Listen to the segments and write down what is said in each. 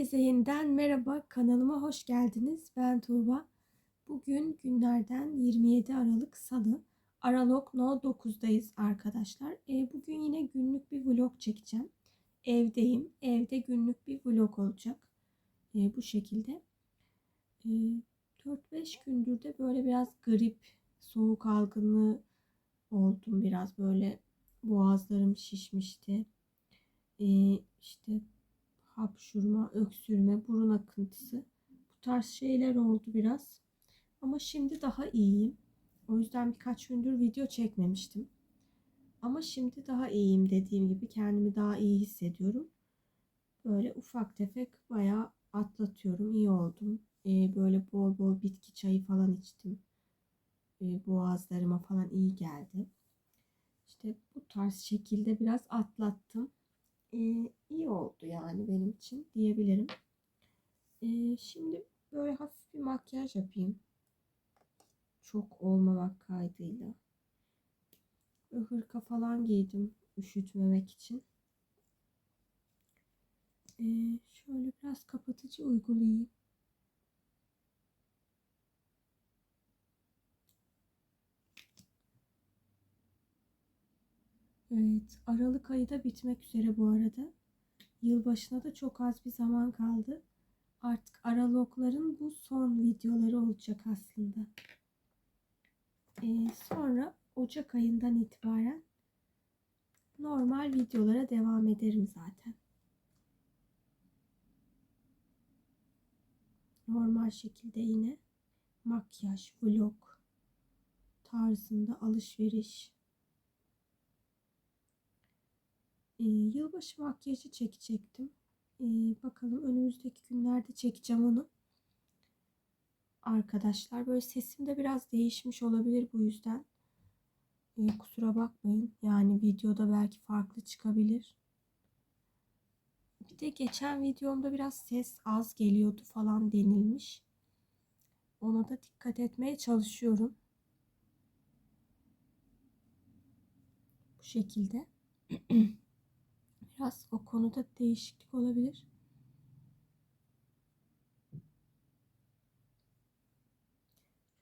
Herkese yeniden merhaba, kanalıma hoş geldiniz. Ben Tuğba. Bugün günlerden 27 Aralık Salı. Aralog No 9'dayız arkadaşlar. E, bugün yine günlük bir vlog çekeceğim. Evdeyim. Evde günlük bir vlog olacak. E, bu şekilde. E, 4-5 gündür de böyle biraz grip, soğuk algınlığı oldum. Biraz böyle boğazlarım şişmişti. E, işte hapşurma, öksürme, burun akıntısı. Bu tarz şeyler oldu biraz. Ama şimdi daha iyiyim. O yüzden birkaç gündür video çekmemiştim. Ama şimdi daha iyiyim dediğim gibi kendimi daha iyi hissediyorum. Böyle ufak tefek bayağı atlatıyorum. iyi oldum. Ee, böyle bol bol bitki çayı falan içtim. Ee, boğazlarıma falan iyi geldi. İşte bu tarz şekilde biraz atlattım e, iyi oldu yani benim için diyebilirim. E, şimdi böyle hafif bir makyaj yapayım. Çok olmamak kaydıyla. Hırka falan giydim üşütmemek için. E, şöyle biraz kapatıcı uygulayayım. Evet, Aralık ayı da bitmek üzere bu arada. Yılbaşına da çok az bir zaman kaldı. Artık aralogların bu son videoları olacak aslında. Ee, sonra Ocak ayından itibaren normal videolara devam ederim zaten. Normal şekilde yine makyaj, vlog tarzında alışveriş e, yılbaşı makyajı çekecektim. E, bakalım önümüzdeki günlerde çekeceğim onu. Arkadaşlar böyle sesim de biraz değişmiş olabilir bu yüzden. E, kusura bakmayın. Yani videoda belki farklı çıkabilir. Bir de geçen videomda biraz ses az geliyordu falan denilmiş. Ona da dikkat etmeye çalışıyorum. Bu şekilde. Biraz o konuda değişiklik olabilir.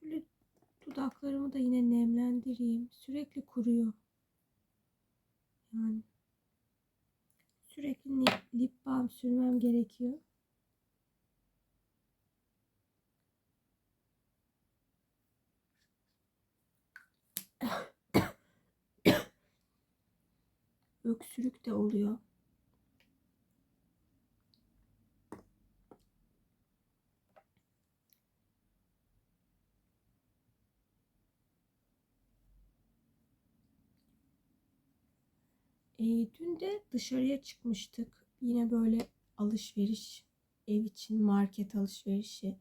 Şöyle dudaklarımı da yine nemlendireyim. Sürekli kuruyor. Yani sürekli lip balm sürmem gerekiyor. öksürük de oluyor. E, dün de dışarıya çıkmıştık. Yine böyle alışveriş, ev için market alışverişi,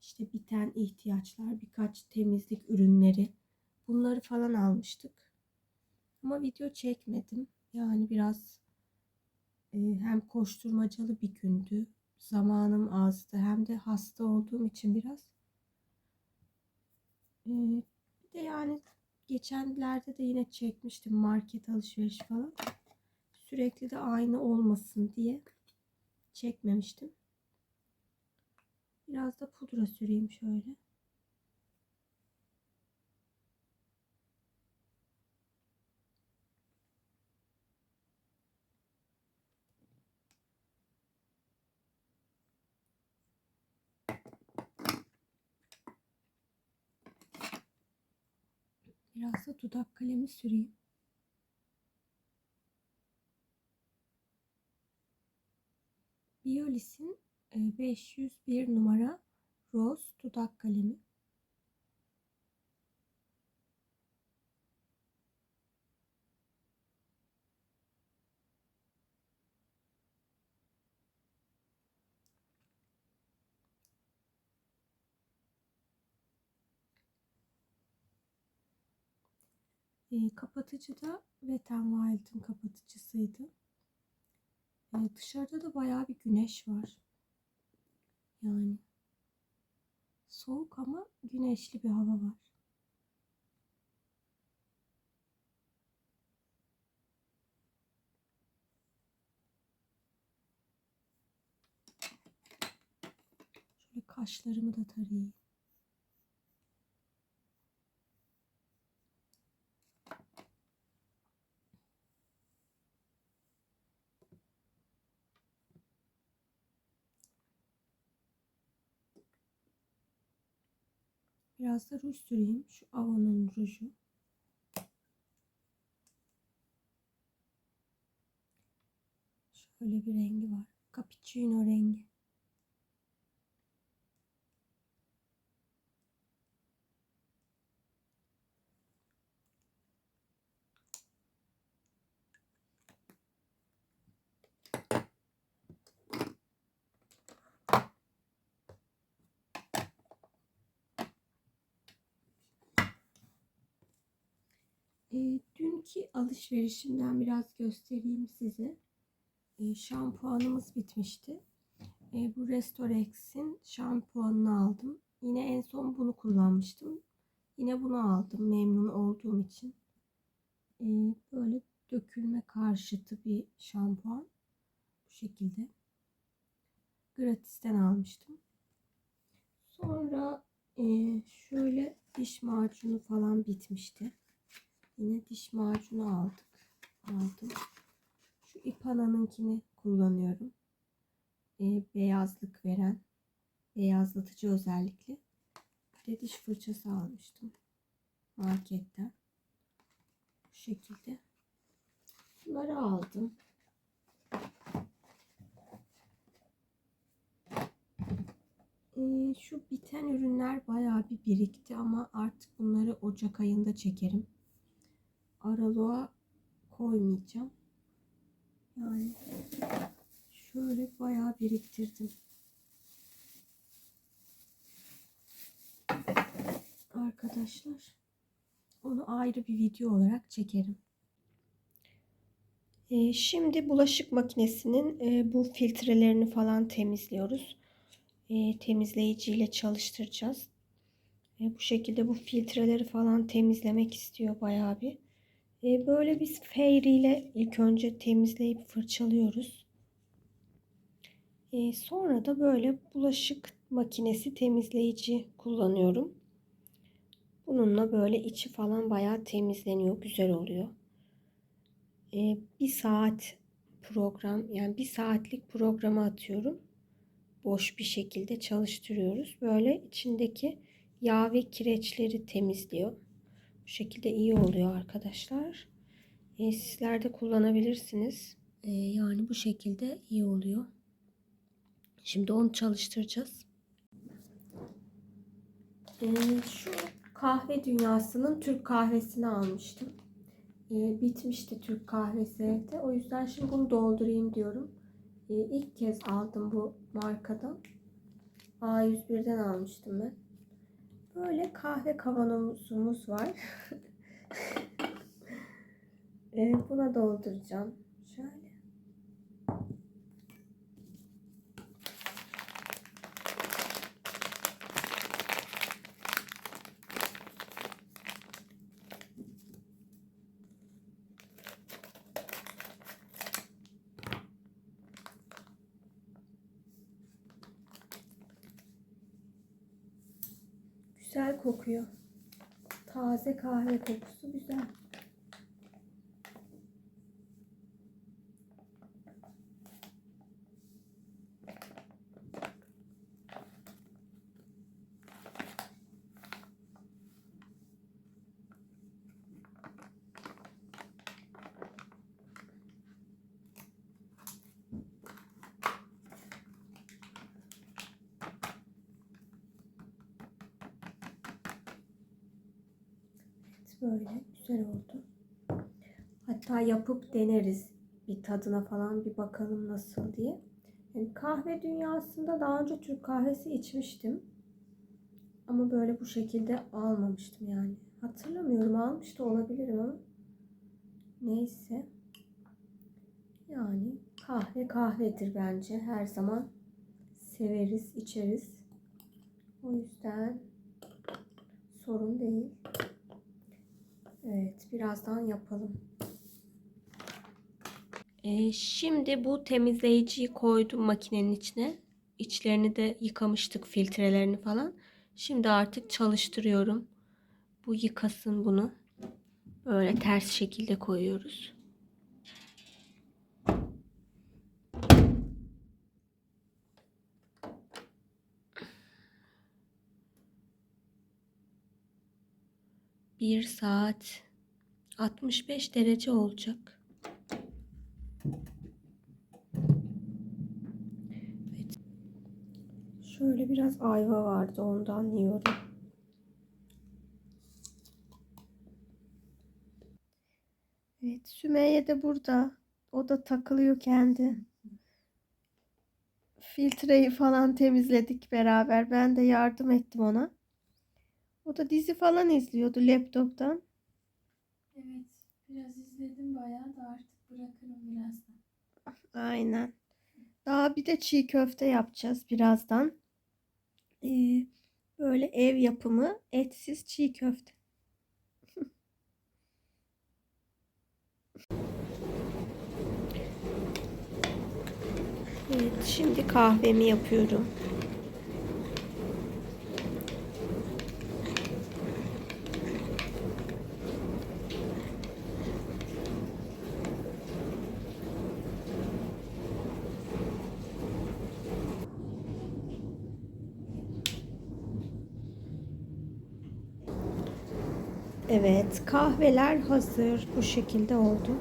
işte biten ihtiyaçlar, birkaç temizlik ürünleri bunları falan almıştık. Ama video çekmedim. Yani biraz e, hem koşturmacalı bir gündü. Zamanım azdı. Hem de hasta olduğum için biraz. E, bir de yani geçenlerde de yine çekmiştim market alışveriş falan. Sürekli de aynı olmasın diye çekmemiştim. Biraz da pudra süreyim şöyle. Biraz da dudak kalemi süreyim. Biolis'in 501 e, numara Rose dudak kalemi. E, kapatıcı da Wet n Wild'ın kapatıcısıydı. E, dışarıda da bayağı bir güneş var. Yani soğuk ama güneşli bir hava var. Şöyle kaşlarımı da tarayayım. Biraz da ruj süreyim. Şu Avon'un ruju. Şöyle bir rengi var. Cappuccino rengi. E, dünkü alışverişimden biraz göstereyim size. E, şampuanımız bitmişti. E, bu Restorex'in şampuanını aldım. Yine en son bunu kullanmıştım. Yine bunu aldım memnun olduğum için. E, böyle dökülme karşıtı bir şampuan. Bu şekilde. Gratis'ten almıştım. Sonra e, şöyle diş macunu falan bitmişti. Yine diş macunu aldık. Aldım. Şu İpana'nınkini kullanıyorum. Ee, beyazlık veren, beyazlatıcı özellikli. Bir de diş fırçası almıştım. Marketten. Bu şekilde. Bunları aldım. Ee, şu biten ürünler bayağı bir birikti ama artık bunları Ocak ayında çekerim. Aralığa koymayacağım. Yani şöyle bayağı biriktirdim. Arkadaşlar onu ayrı bir video olarak çekerim. Ee, şimdi bulaşık makinesinin e, bu filtrelerini falan temizliyoruz. E, temizleyiciyle çalıştıracağız. E, bu şekilde bu filtreleri falan temizlemek istiyor bayağı bir. E, böyle biz Fairy ile ilk önce temizleyip fırçalıyoruz. E, sonra da böyle bulaşık makinesi temizleyici kullanıyorum. Bununla böyle içi falan bayağı temizleniyor. Güzel oluyor. E, bir saat program yani bir saatlik programa atıyorum. Boş bir şekilde çalıştırıyoruz. Böyle içindeki yağ ve kireçleri temizliyor. Bu şekilde iyi oluyor arkadaşlar. E, sizler de kullanabilirsiniz. E, yani bu şekilde iyi oluyor. Şimdi onu çalıştıracağız. E, şu kahve dünyasının Türk kahvesini almıştım. E, bitmişti Türk kahvesi evde. O yüzden şimdi bunu doldurayım diyorum. E, ilk kez aldım bu markadan. A101'den almıştım ben. Böyle kahve kavanozumuz var. e, buna dolduracağım. Şöyle. Güzel kokuyor. Taze kahve kokusu güzel. Böyle güzel oldu. Hatta yapıp deneriz. Bir tadına falan bir bakalım nasıl diye. Yani kahve dünyasında daha önce Türk kahvesi içmiştim. Ama böyle bu şekilde almamıştım yani. Hatırlamıyorum almış da olabilirim ama. Neyse. Yani kahve kahvedir bence. Her zaman severiz, içeriz. O yüzden sorun değil. Evet, birazdan yapalım. Ee, şimdi bu temizleyiciyi koydum makinenin içine. içlerini de yıkamıştık filtrelerini falan. Şimdi artık çalıştırıyorum. Bu yıkasın bunu. Böyle ters şekilde koyuyoruz. Bir saat 65 derece olacak. Evet. Şöyle biraz ayva vardı ondan yiyorum. Evet, Sümeyye de burada. O da takılıyor kendi. Filtreyi falan temizledik beraber. Ben de yardım ettim ona. O da dizi falan izliyordu laptoptan. Evet, biraz izledim bayağı da artık bırakırım birazdan. Aynen. Daha bir de çiğ köfte yapacağız birazdan. Ee, böyle ev yapımı etsiz çiğ köfte. Evet, şimdi kahvemi yapıyorum. Evet, kahveler hazır. Bu şekilde oldu.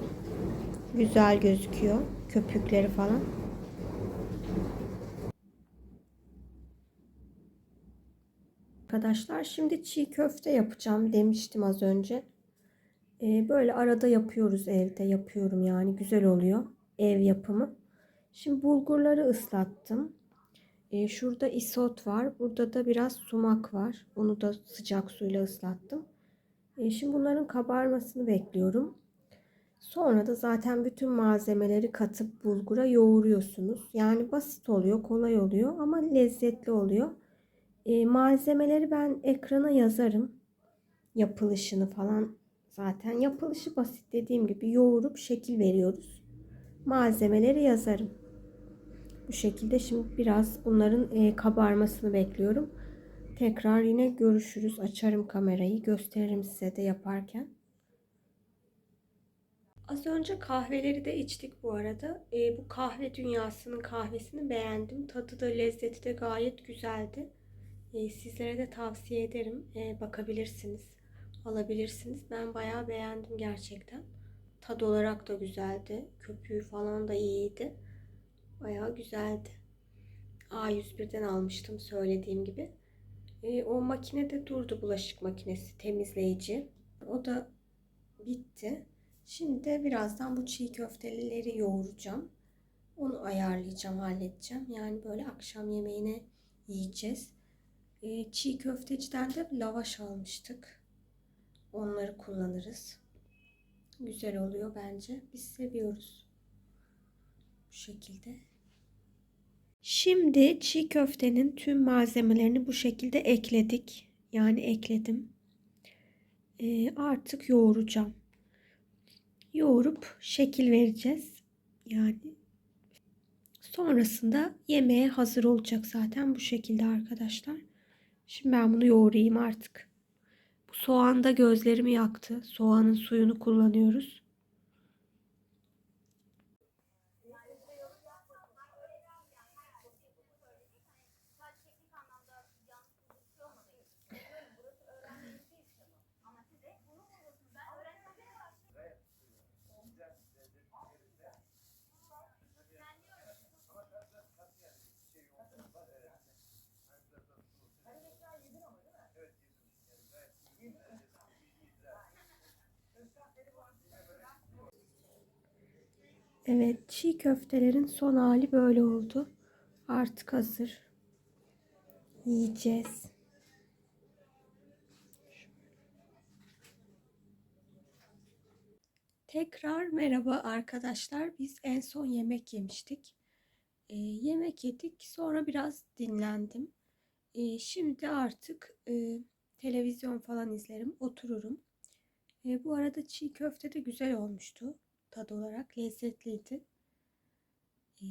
Güzel gözüküyor. Köpükleri falan. Arkadaşlar şimdi çiğ köfte yapacağım demiştim az önce. Ee, böyle arada yapıyoruz evde. Yapıyorum yani. Güzel oluyor. Ev yapımı. Şimdi bulgurları ıslattım. Ee, şurada isot var. Burada da biraz sumak var. Onu da sıcak suyla ıslattım. Ee, şimdi bunların kabarmasını bekliyorum. Sonra da zaten bütün malzemeleri katıp bulgura yoğuruyorsunuz. Yani basit oluyor, kolay oluyor ama lezzetli oluyor. E, malzemeleri ben ekrana yazarım. Yapılışını falan zaten. Yapılışı basit dediğim gibi yoğurup şekil veriyoruz. Malzemeleri yazarım. Bu şekilde şimdi biraz bunların e, kabarmasını bekliyorum. Tekrar yine görüşürüz. Açarım kamerayı. Gösteririm size de yaparken. Az önce kahveleri de içtik bu arada. E, bu kahve dünyasının kahvesini beğendim. Tadı da lezzeti de gayet güzeldi. E, sizlere de tavsiye ederim. E, bakabilirsiniz. Alabilirsiniz. Ben bayağı beğendim gerçekten. Tad olarak da güzeldi. Köpüğü falan da iyiydi. Bayağı güzeldi. A101'den almıştım söylediğim gibi. E, o makinede durdu bulaşık makinesi temizleyici. O da bitti. Şimdi de birazdan bu çiğ köfteleri yoğuracağım. Onu ayarlayacağım, halledeceğim. Yani böyle akşam yemeğine yiyeceğiz. E, çiğ köfteciden de lavaş almıştık. Onları kullanırız. Güzel oluyor bence. Biz seviyoruz. Bu şekilde. Şimdi çiğ köftenin tüm malzemelerini bu şekilde ekledik. Yani ekledim. E, artık yoğuracağım. Yoğurup şekil vereceğiz. Yani sonrasında yemeğe hazır olacak zaten bu şekilde arkadaşlar. Şimdi ben bunu yoğurayım artık. Bu soğan da gözlerimi yaktı. Soğanın suyunu kullanıyoruz. Evet, çiğ köftelerin son hali böyle oldu. Artık hazır. Yiyeceğiz. Tekrar merhaba arkadaşlar. Biz en son yemek yemiştik. Ee, yemek yedik. Sonra biraz dinlendim. Ee, şimdi artık e, televizyon falan izlerim. Otururum. E, bu arada çiğ köfte de güzel olmuştu. Tad olarak lezzetliydi. E,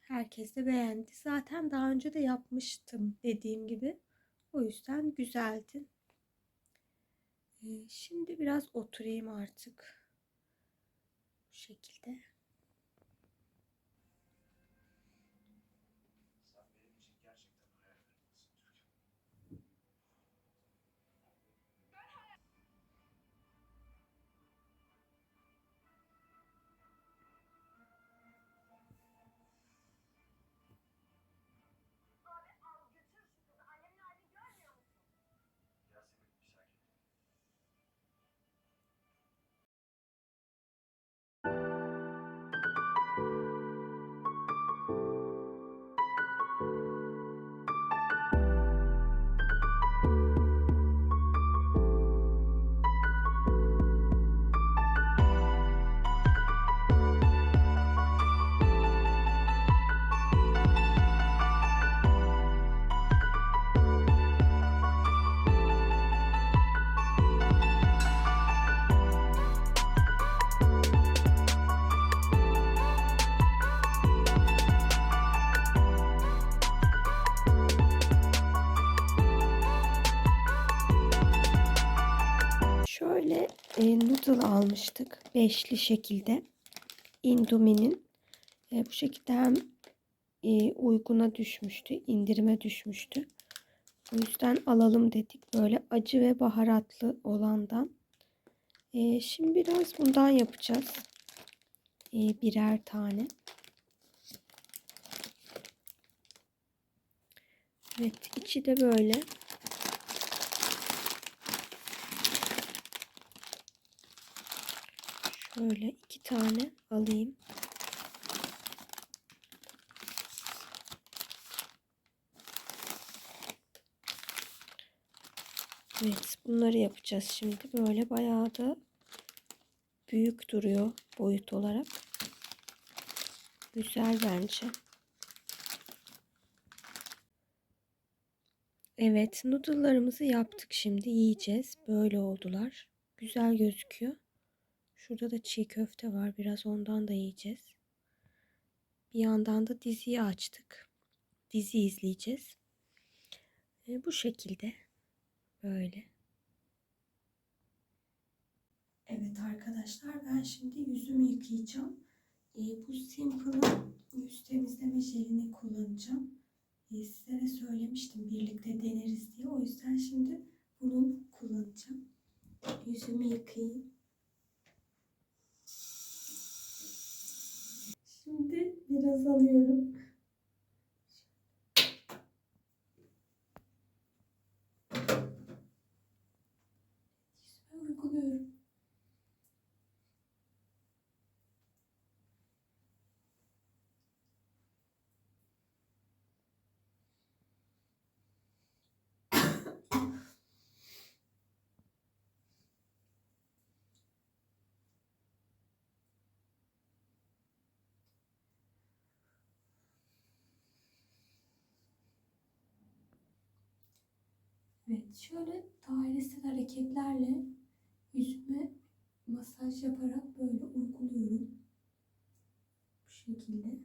Herkes de beğendi. Zaten daha önce de yapmıştım dediğim gibi. O yüzden güzeldi. Ee, Şimdi biraz oturayım artık. Bu şekilde. Şöyle e, noodle almıştık. Beşli şekilde. Indomie'nin. E, bu şekilde hem e, uyguna düşmüştü. indirime düşmüştü. O yüzden alalım dedik. Böyle acı ve baharatlı olandan. E, şimdi biraz bundan yapacağız. E, birer tane. Evet içi de böyle. Şöyle iki tane alayım. Evet, bunları yapacağız şimdi. Böyle bayağı da büyük duruyor boyut olarak. Güzel bence. Evet, noodle'larımızı yaptık şimdi. Yiyeceğiz. Böyle oldular. Güzel gözüküyor. Şurada da çiğ köfte var. Biraz ondan da yiyeceğiz. Bir yandan da diziyi açtık. Dizi izleyeceğiz. E, bu şekilde. Böyle. Evet arkadaşlar ben şimdi yüzümü yıkayacağım. E, bu Simple'ın yüz temizleme jelini kullanacağım. E, sizlere söylemiştim birlikte deneriz diye. O yüzden şimdi bunu kullanacağım. Yüzümü yıkayayım. Biraz alıyorum. Yüzüme uyguluyorum. Evet, şöyle dairesel hareketlerle yüzüme masaj yaparak böyle uyguluyorum. Bu şekilde.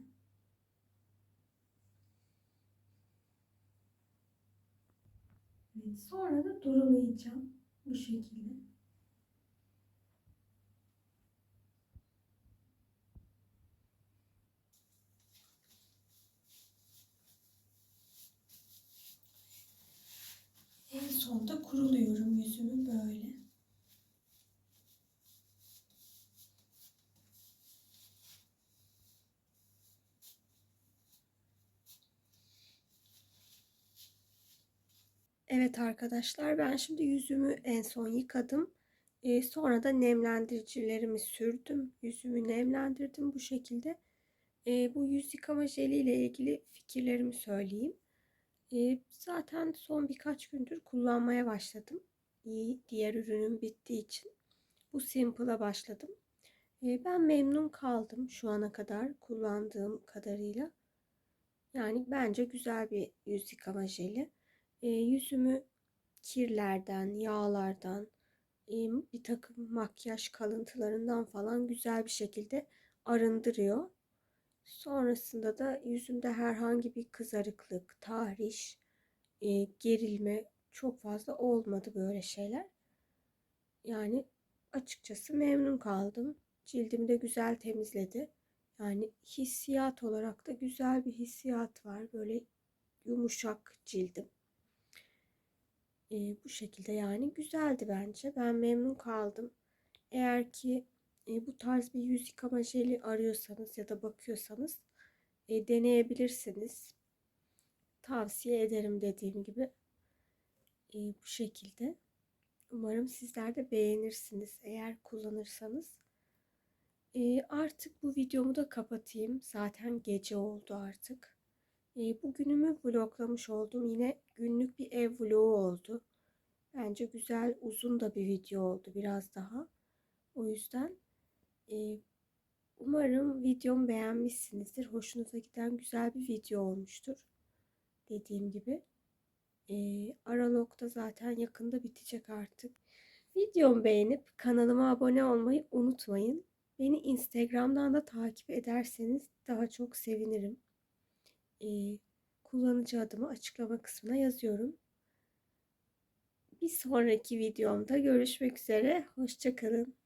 Evet, sonra da durulayacağım bu şekilde. En sonda kuruluyorum yüzümü böyle. Evet arkadaşlar ben şimdi yüzümü en son yıkadım. Ee, sonra da nemlendiricilerimi sürdüm. Yüzümü nemlendirdim bu şekilde. Ee, bu yüz yıkama jeli ile ilgili fikirlerimi söyleyeyim. Zaten son birkaç gündür kullanmaya başladım. İyi, diğer ürünüm bittiği için. Bu Simple'a başladım. Ben memnun kaldım şu ana kadar kullandığım kadarıyla. Yani bence güzel bir yüz yıkama jeli. Yüzümü kirlerden, yağlardan, bir takım makyaj kalıntılarından falan güzel bir şekilde arındırıyor. Sonrasında da yüzümde herhangi bir kızarıklık, tahriş, e, gerilme çok fazla olmadı böyle şeyler. Yani açıkçası memnun kaldım. Cildimi de güzel temizledi. Yani hissiyat olarak da güzel bir hissiyat var. Böyle yumuşak cildim. E, bu şekilde yani güzeldi bence. Ben memnun kaldım. Eğer ki e, bu tarz bir yüz yıkama jeli arıyorsanız ya da bakıyorsanız e, deneyebilirsiniz. Tavsiye ederim dediğim gibi. E, bu şekilde. Umarım sizler de beğenirsiniz eğer kullanırsanız. E, artık bu videomu da kapatayım. Zaten gece oldu artık. E, bugünümü vloglamış oldum. Yine günlük bir ev vlogu oldu. Bence güzel uzun da bir video oldu biraz daha. O yüzden umarım videomu beğenmişsinizdir. Hoşunuza giden güzel bir video olmuştur. Dediğim gibi. E, Aralog'da zaten yakında bitecek artık. Videomu beğenip kanalıma abone olmayı unutmayın. Beni Instagram'dan da takip ederseniz daha çok sevinirim. E, kullanıcı adımı açıklama kısmına yazıyorum. Bir sonraki videomda görüşmek üzere. Hoşçakalın.